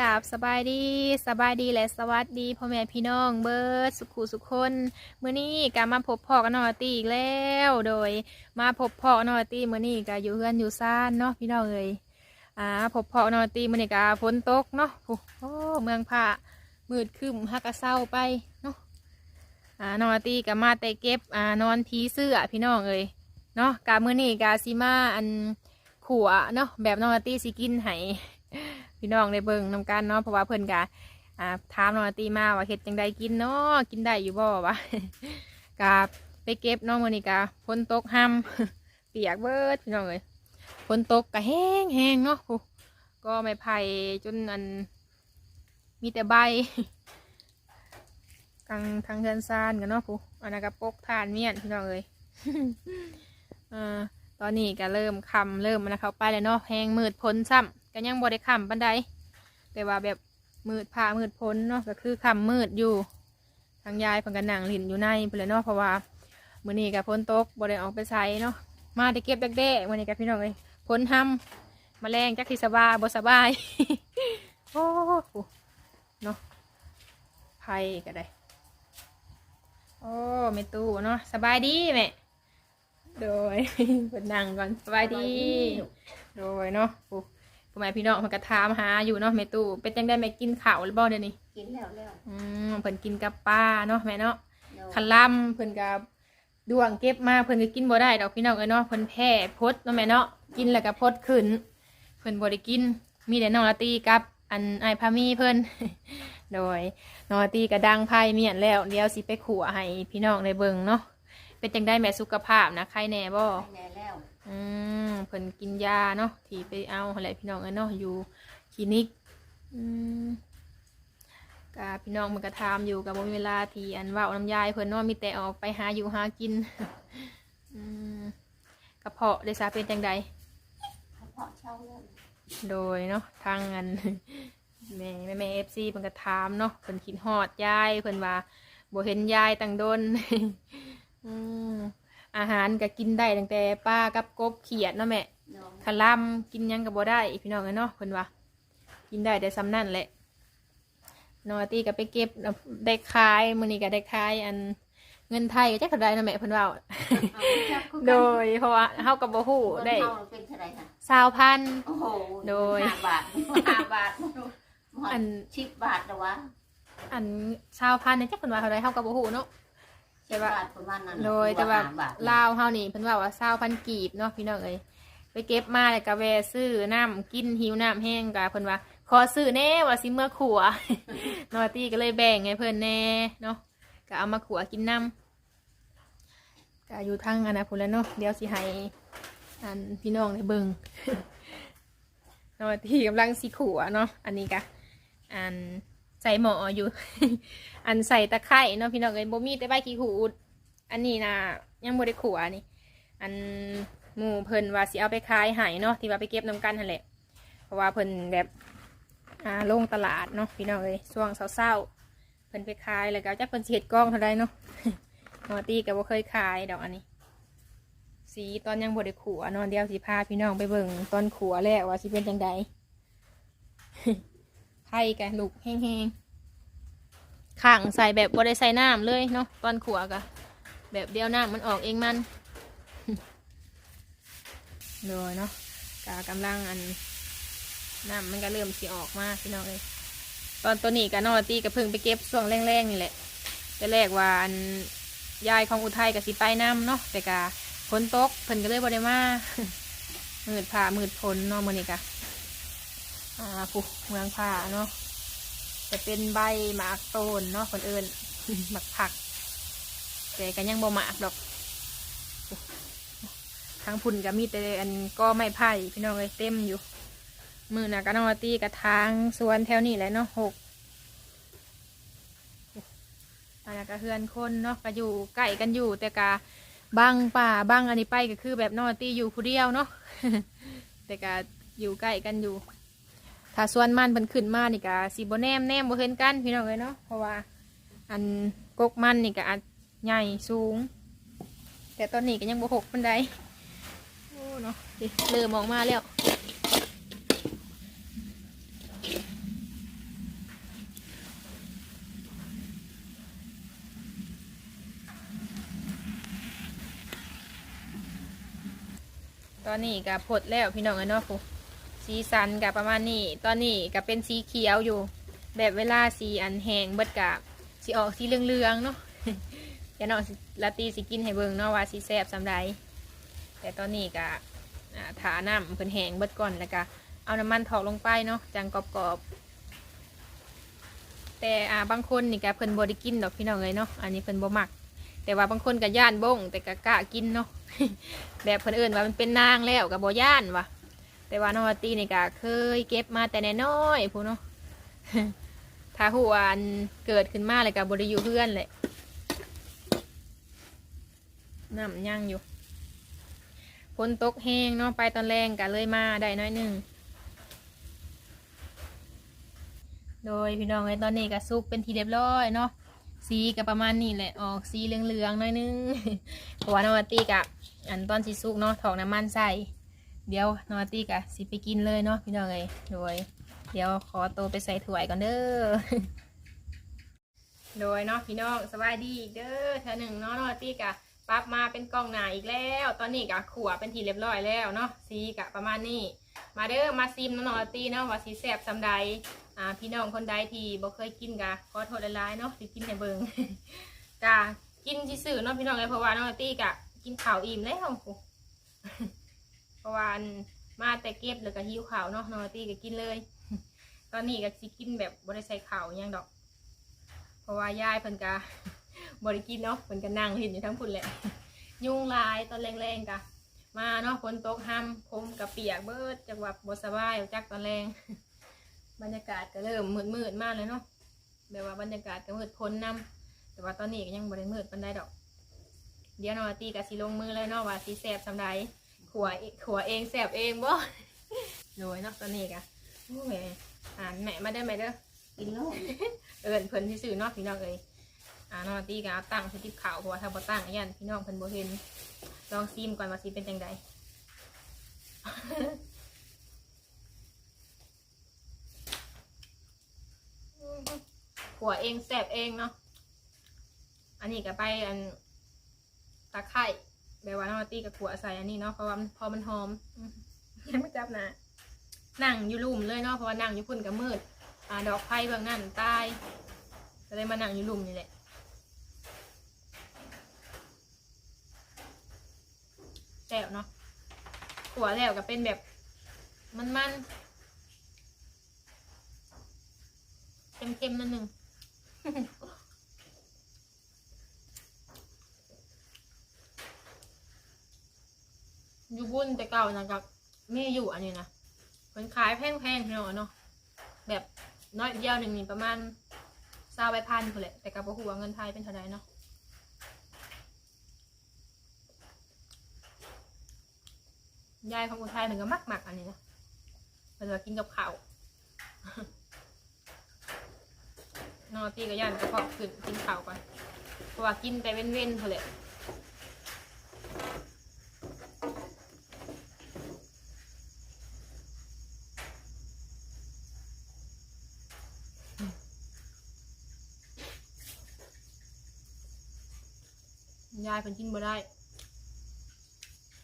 กับสบายดีสบายดีและสวัสดีพ่อแม่พี่น้องเบิร์ดสุขุสุขคนมื้อนี้ก็มาพบพ่อกันนอตีอีกแล้ว โดย มาพบพ่อนอตีมื้อนี้ก็อยู่เฮือนอยู่ซ่านเนาะพี่น้องเอ้ยอ่าพบพ่อนอตีมื้อนี้ก็ฝนตกเนาะโอ้เมืองผ้ามืดครึ้มฮักกะเศร้าไปเนาะอ่านอตีก็มาแต่เก็บอ่านอนผีเสื้อพี่น้องเอ้ยเนาะกามื้อนี้กาซิมาอันขัวเนาะแบบนอตีสิกินให้ พี่น้องได้เบิ่งนำกันเนาะเพราะว่าเพิ่นกะอ่าถามน้องอาตีมาว่าเฮ็ดจังใดกินเนาะกินได้อยู่บ่วะกะไปเก็บน้องมือนี้กะฝนตกห้ำเปียกเบิดพี่น้องเอ้ยฝนตกกะแห้งแห้งเนาะก็ไม่ไผ่จนอันมีแต่ใบทางทางเทือนซานกันเนาะผู้อันนั้นก็ปกทานเมียนพี่น้องเอ้ยอ่าตอนนี้ก็เริ่มคำเริ่มมันเข้าไปแล้วเนาะแหงมืดพ้นซ้ำ ก็ยังบ่ได้คำปันใดแต่ว่าแบบมืดผ้ามืดพ้นเนาะก็คือคำมืดอยู่ทางยายเพิ่นก็นั่งลินอยู่ในเพิ่นเลยเนาะเพราะว่ามื้อนี้ก็ฝนตกบ่ได้ออกไปใช้เนาะมาได้เก็บแดกๆมื้อนี้ก็พี่น้องเอ้ยฝนห้ำแมลงจักสิสบายบ่สบายโอ้โหเนาะไผก็ได้โอ้แม่ตู้เนาะสบายดีแม่โดยเปิดนั่งก่อนสบายดี โดยเนาะปุ๊บ พ่อแม่พี่น้องมันก็ถามหาอยู่เนาะแม่ตู้เป็นจังได้แม่กินข้าวหรือบ่เดี๋ยวนี้กินแล้วแล้วอืมเพิ่นกินกับป้าเนาะแม่เนาะเดี๋ยวคันล่ำเพิ่นกับดวงเก็บมาเพิ่นก็กินบ่ได้ดอกพี่น้องเอ้ยเนาะเพิ่นแพ้พดเนาะแม่เนาะกินแล้วก็พดขึ้น เพิ่นบ่ได้กิน มีแต่น้องละตีกับอันไอายพามีเพิ่น โดยน้องละตีก็ดังไพ่เมียนแล้วเดี๋ยวสิไปขัวให้พี่น้องได้เบิ่งเนาะเป็นจังได้แม่สุขภาพนะใครแน่บ่ ไปแล้วแล้ว อืมเพิ่นกินยาเนาะที่ไปเอาอะไรพี่น้องเนาะอยู่คลินิกอืมกะพี่น้องมันก็ถามอยู่กับบ่มีเวลาที่อันเว่าน้ำยายเพิ่นเนาะมีแต่ออกไปหาอยู่หากินอืมกระเพาะได้ซาเป็นจังใดเขาเพาะเช่าแล้วโดยเนาะทางอันแม่แม่แม่เอฟซีเพิ่นก็ถามเนาะเพิ่นคิดฮอดยายเพิ่นว่าบ่เห็นยายตั้งโดนอืม อาหารก็กินได้ตั้งแต่ป้ากับกบเขียดเนาะแม่เนาะคาลำกินหยังก็บ่ได้พี่น้องเอ้ยเนาะเพิ่นว่า กินได้แต่ซ้ำนั่นแหละนอตีก็ไปเก็บได้ขายมื้อนี้ก็ได้ขายอันเงินไทยก็จักเท่าใดนะแม่เพิ่นว่าเอาจับคือกันโดยเพราะว่าเฮาก็บ่ฮู้คนได้เฮาเป็นเท่าไหร่ค่ะ20,000โอ้โหโดยห้าบาทห้าบาทอันสิบบาทแต่วะอัน20,000นี่จักเพิ่นว่าเท่าใดเฮาก็บ่ฮู้เนาะ แต่ว่าสิบบทประมาณนั้นโดยแต่ว่าห้บทลาวเฮานี่เพิ่นว่าว่า20,000กีบเนาะพี่น้องเอ้ยไปเก็บมาแล้วก็แวะซื้อน้ำกินหิวน้ำแห้งก็เพิ่นว่า ขอซื้อแน่ว่าสิเมื่อขัว นอตี้ก็เลยแบ่งให้เพิ่นแน่เนาะก็เอามาขัวกินน้ำก็อยู่ทางอันนะพุ่นแหล้วเนาะเดี๋ยวสิให้อันพี่น้องได้เบิ่ง นอตี้กำลังสิขัวเนาะอันนี้ก็อัน ใส่หมออยู่ อันใส่ตะไคร่เนาะพี่น้องเอ้ยบ่มีแต่ใบขี้หูดอันนี้นะยังบ่ได้ขัวนี่ อันหมูเพิ่นว่าสิเอาไปขายให้เนาะที่ว่าไปเก็บนํกันหั่นแหละเพราะว่าเพิ่นแบบอ่าลงตลาดเนาะพี่น้องเอ้ยช่วงเศร้าๆเพิ่นไปขายแล้วก็จักเพิ่นสิเฮ็ดกล้องเท่าใดเนาะนอตีก็บ่เคยขายดอกอันนี้ สีตอนยังบ่ได้ขัวเนาะเดียวสิพาพี่น้องไปเบิ่งตอนขัวแล้วว่าสิเป็นจังใด ไข่กันลูกแห้งๆข้างใส่แบบบ่ได้ใส่น้ำเลยเนาะตอนขัวก็แบบเดียวน้ำมันออกเองมันโดยเนาะกากำลังอันน้ำมันก็เริ่มสิออกมาพี่น้องเลยตอนตัวนี้กับนอตีกับเพิ่งไปเก็บช่วงแรงๆนี่แหละแต่แรกว่าอันยายของอุทัยกับสิไปน้ำเนาะแต่กาฝนตกเพิ่นก็เลยบ่ได้มามืดผ่ามืดฝนเนาะมื้อนี้กะ อ่าผู้เมืองผ่าเนาะจะเป็นใบหมากโตนเนาะคนเอิญหมักผักแต่ก็ยังบ่หมากดอกทางพุ่นก็มีแต่อันก็ไม่ไผ่พี่น้องเลยเต็มอยู่ มือนะก็นอตีกับทางสวนแถวนี้แหละเนาะหกอันนั้นก็เฮือนคนเนาะก็อยู่ใกล้กันอยู่ แต่กาบางป่าบางอันนี้ไปก็คือแบบนอตีอยู่ผู้เดียวเนาะแต่กาอยู่ใกล้กันอยู่ ถ้าส่วนมันมันขึ้นมานี่ก็สีบ่แนมแนมบ่เห็นกันพี่น้องเลยเนาะเพราะว่าอันกกมันนี่ก็อัดใหญ่สูง แต่ตอนนี้ก็ยังบ่หกปานไดโอ้เนาะเริ่มออกมาแล้วตอนนี้ก็ผดแล้วพี่น้องเลยเนาะคุณ สีสันกับประมาณนี้ตอนนี้ก็เป็นสีเขียวอยู่ แบบเวลาสีอันแหงเบิดกับสีออกสีเหลืองๆเนาะอย่าน้องลาตีสิกินให้เบิ่งเนาะว่าสีแซ่บสำใดแต่ตอนนี้ก็อ่าถาน้ำเพิ่นแหงเบิดก่อนแล้วก็เอาน้ำมันถอกลงไปเนาะจังกรอบๆแต่อ่าบางคนนี่ก็เพิ่นบ่ได้กินดอกพี่น้องเลยเนาะอันนี้เพิ่นบ่มัก แต่ว่าบางคนก็ย่านบงแต่ก็กล้ากินเนาะแบบเพิ่นเอิ้นว่ามันเป็นนางแล้วก็บ่ย่านว่ะ แต่ว่าน้องอารตีนี่ก็เคยเก็บมาแต่แน,น้อยพูนเนาะถ้าหัวาอันเกิดขึ้นมาเลยก็บ่ได้อยู่เพื่อนเลยน้ำยังอยู่ฝนตกแห้งเนาะไปตอนแรงก็เลยมาได้น้อยหนึ่งโดยพี่น้องไอ้ตอนนี้ก็ซุกเป็นทีเรียบร้อยเนาะสีก็ประมาณนี้แหละออกสีเหลืองๆน่อยนึงเพราะว่านอตีกะอันตอนสีสุกเนาะถอกน้ำมันใส่ เดี๋ยวนอตี้กะสิไปกินเลยเนาะพี่น้องเอ้ยโดย เดี๋ยวขอตัวไปใส่ถ้วยก่อนเด้อโดยเนาะพี่น้องสบายดีเด้อเธอหนึ่งเนาะนอตี้กะปรับมาเป็นกล้องหนาอีกแล้ว ตอนนี้กะขัวเป็นทีเรียบร้อยแล้วเนาะสีกะประมาณนี้มาเด้อมาซิมเนาะนอตี้เนาะว่าสีแสบสำใดอ่าพี่น้องคนใดที่บ่เคยกินกะขอโทษหลายๆเนาะที่กินให้เบิงกะกินที่สื่อเนาะพี่น้องเลยเพราะว่าน้องอตี้กะกินข้าวอิ่มแล้ว เพราะว่าอันมาแต่เก็บแล้วก็หิวข้าวเนาะนองอาร์ตี้ก็กินเลย ตอนนี้ก็สิกินแบบบ่ได้ใส่ข้าวอิหยังดอก เพราะว่ายายเพิ่นกะบ่ได้กินเนาะเพิ่นก็นั่งเห็นอยู่ทั้งพุ่นแหละ ยุงลายตอนแรงๆกะ มาเนาะฝนตกห้ำผมกับเปียกเบิดจังหวะบ่สบายจักตอนแรง บรรยากาศก็เริ่มมืดมืดๆมากเลยเนาะแบบว่าบรรยากาศก็มืดพ้นนำแต่ว่าตอนนี้ก็ยังบริมืดปันไดดอก เดี๋ยวนอตีกับสีลงมือเลยเนาะว่าสีแสบสำใด ขัวเอขัวเองแสบเองบ่โดยเนาะตอนนี้กะโอ้ยอ่านแม่มาได้ไหมเด้อกินโลกเอินเพิ่นที่สื่อเนาะพี่น้องเอ้ยอ่านอตีกะเอาตั้งสติปข่าวเพราะว่าถ้าบ่ตั้งยันพี่น้องเพิ่นบ่เห็นลองซิมก่อนว่าสิเป็นจังไดขัวเองแสบเองเนาะอันนี้ก็ไปอันตะไคร่ แบบว่าน้องอาร์ตี้กับขัวใส่อันนี้เนาะเพราะว่ามันพอมันหอมยังไม่จับนะนั่งอยู่ลุ่มเลยเนาะเพราะว่านั่งอยู่พุ่นกับมืดอ่าดอกไผ่บื้องนั่นตายก็เลยมานั่งอยู่ลุ่มนี่แหละแซ่บเนาะขัวแล้วก็เป็นแบบมันๆเค็มๆนิดนึง อยู่บุญแต่เก่านะครับมีอยู่อันนี้นะเป็นขายแพงๆพี่น้องเนาะแบบน้อยเดียวหนึ่งนี่ประมาณซาใบพันคนแหละแต่กับหัวาเงินไทยเป็นเท่าไหร่เนาะยายของอุทัยหนึ่งก็มักมักอันนี้นะเป็นว่ากินกับข้าวนอตีกับย่านกระเพาะขึ้นกินข้าวก่อนเพราะว่ากินแต่เว้นๆเท่าไหร่ายเพิ่นกินบ่ได้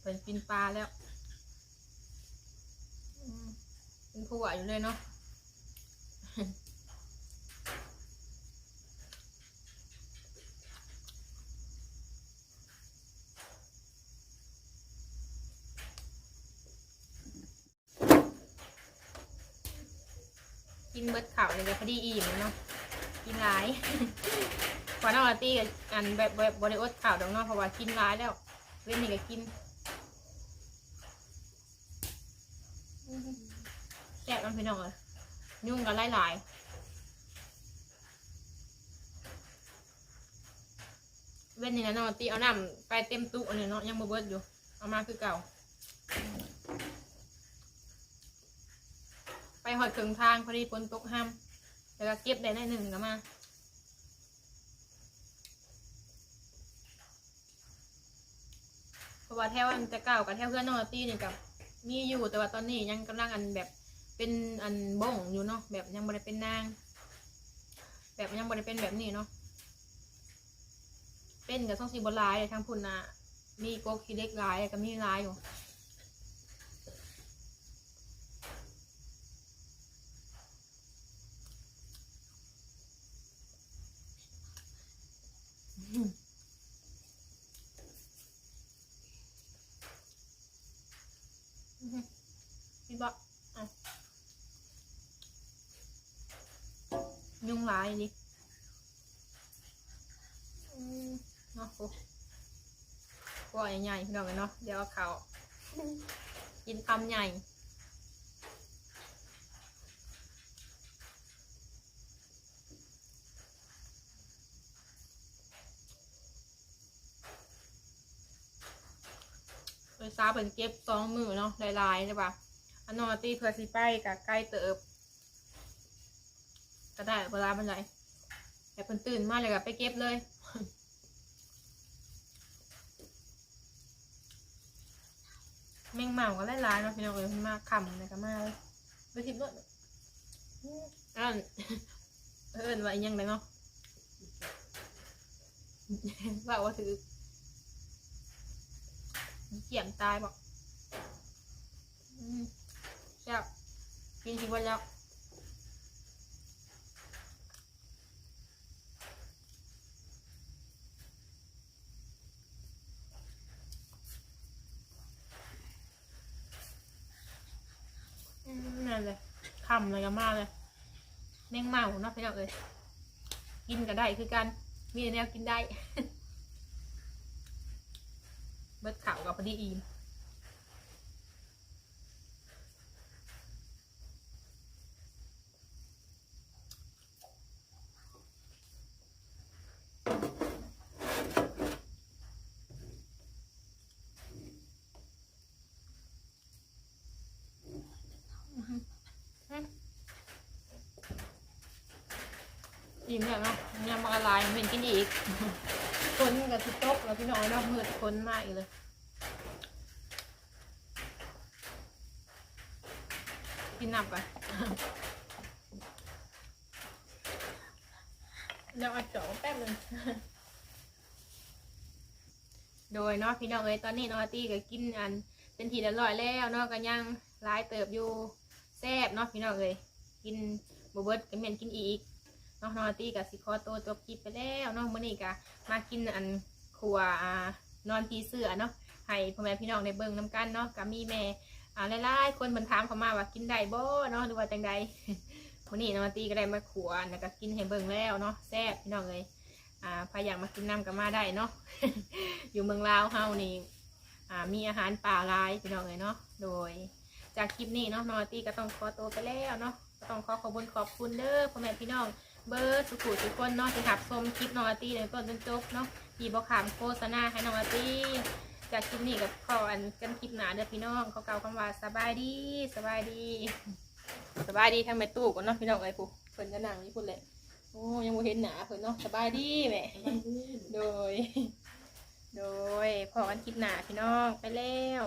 เพิ่นกินปลาแล้วอืมเป็นผัวอยู่เลยเนาะกินเบิดข่าวเลยก็พอดีอิ่มเนาะกินหลาย กว่าน้องอาร์ตี้กับอันแบบแบบบริโภคข่าวดอกเนาะเพราะว่ากินร้ายแล้ว เว้นนี่ก็กินแซ่บมันพี่น้องเลยยุ่งกันหลายๆเว้นนี่นะน้องอาร์ตี้เอาน้ำไปเต็มตู้อันนี้เนาะยังบ่เบิดอยู่ เอามาคือเก่า ไปหอดถึงทางพอดีฝนตกห้ามแล้วก็เก็บได้ได้หนึ่งก็มา เพ ราะว่าแถวอันจะเก่ากับแถวเพื่อนน้องอาร์ตี้นี่กับมีอยู่แต่ว่าตอนนี้ยังกำลังอันแบบเป็นอันบ่งอยู่เนาะแบบยังบ่ได้เป็นนาง แบบยังบ่ได้เป็นแบบนี้เนาะเป็นกับซ่องสีบลายเลยทางพุ่นนะมีโกกขี้เล็กลายก็มีลายอยู่ ยุ่งร้ายดิอืมเนาะโอ้ปล่อย ใหญ่ๆพี่น้องเนาะเดี๋ยวเอาเขากินคำใหญ่ไปซาเป็นเก็บสองมือเนาะลายๆใช่ปะอันนอตีเพื่อสิไปกับใกล้เติบ ก็ได้เวลามันไหลแต่เพิ่นตื่นมาเลยกับไปเก็บเลย แมงเมาก็หลายๆเนาะพี่น้องเอ้ยมันมาขำเลยก็มาเลยไปทิพย์ด้วยอันเอิ้นว่าอีหยังไงเนาะว่าว่าถือเกี่ยงตายบอกอืมแซ่บกินทิ้งไว้แล้ว อืมนั่นเลย คำเลยก็มาเลย แมงเมาเนาะพี่น้องเอ้ยกินก็ได้คือกัน มีแนวกินได้ เบิดข่าวกับพอดีอีม อิ่มแล้วเนาะยังมาละลายเป็นกินอีกคนกับทุกโต๊ะแล้วพี่น้องเนาะมืดคนมากอีกเลยกินน้ำไปเดี๋ยวเอาเจาแป๊บนึงโดยเนาะพี่น้องเอ้ยตอนนี้น้องอาตี้ก็กินอัน เป็นทีละร้อยแล้วเนาะก็ยังร้ายเติบอยู่แซ่บเนาะพี่น้องเอ้ยกินบเบิดก็เหม็นกินอีก น้องนอตี้กับสิคอโตวจบคลิปไปแล้วเนาะมื้อนี้ก็มากินอันครัวานอนพีเสือเนาะให้พ่อแม่พี่น้องได้เบิ่งน้กันเนาะก็มีแม่อ่าหลายๆคนเพิ่นถามเขามาว่ากินได้บ่เนาะหรือว่าจังใดวันนี้นอตี้ก็ได้มาขัวแล้วก็กินให้เบิ่งแล้วเนาะแซ่บพี่น้องเอ้ยอ่าใครอยากมากินน้ำก็มาได้เนาะอยู่เมืองลาวเฮานี่อ่ามีอาหารป่าลายพี่น้องเอ้ยเนาะโดยจากคลิปนี้เนาะนอตี้ก็ต้องขอตัวไปแล้วเนาะต้องขอขอบคุณขอบคุณเด้อพ่อแม่พี่น้อง เบอร์สุขุทุกคนเนาะที่ขับชมคลิปน้องอาร์ตี้ในต้นจนจบเนาะที่บอกขามโฆษณาให้น้องอาร์ตี้จากคลิปนี้กับขออันกันคลิปหนาเด้อพี่น้องเขาเก่าคำว่าสบายดีสบายดีสบายดีทั้งแม่ตู้กันเนาะพี่น้องเอ้ยผู้เพิ่นจะนั่งนี่พุ่นเลยโอ้ยังบ่เห็นหนาเพิ่นเนาะสบายดีแหม่โดย โดยพอกันคลิปหนาพี่น้องไปแล้ว